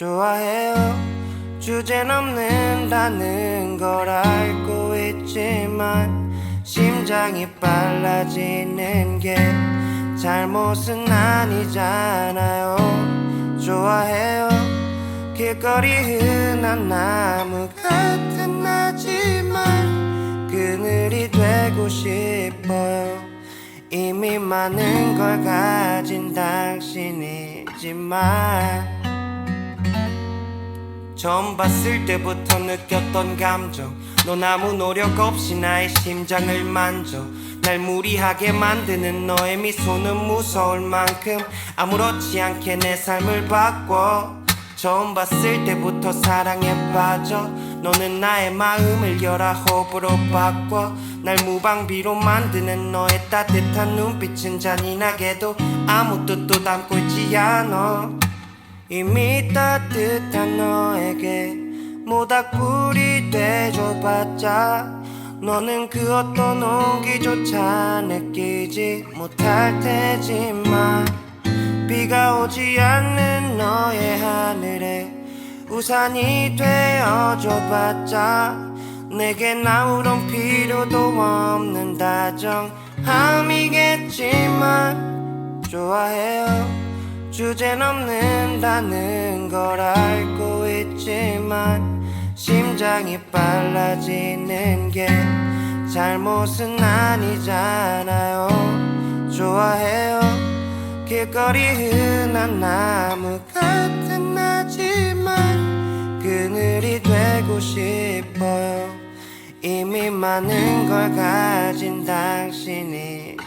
좋아해요. 주제 넘는다는 걸 알고 있지만 심장이 빨라지는 게 잘못은 아니잖아요. 좋아해요. 길거리 흔한 나무 같은 나지만 그늘이 되고 싶어요. 이미 많은 걸 가진 당신이지만 처음 봤을 때부터 느꼈던 감정. 넌 아무 노력 없이 나의 심장을 만져. 날 무리하게 만드는 너의 미소는 무서울 만큼 아무렇지 않게 내 삶을 바꿔. 처음 봤을 때부터 사랑에 빠져. 너는 나의 마음을 열아 호흡으로 바꿔. 날 무방비로 만드는 너의 따뜻한 눈빛은 잔인하게도 아무 뜻도 담고 있지 않아 이미 따뜻한 너에게 모닥불이 되줘봤자 너는 그 어떤 온기조차 느끼지 못할 테지만 비가 오지 않는 너의 하늘에 우산이 되어줘봤자 내겐 아무런 필요도 없는 다정함이겠지만 좋아해요 주제 넘는다는 걸 알고 있지만 심장이 빨라지는 게 잘못은 아니잖아요. 좋아해요. 길거리 흔한 나무 같은 나지만 그늘이 되고 싶어요. 이미 많은 걸 가진 당신이지만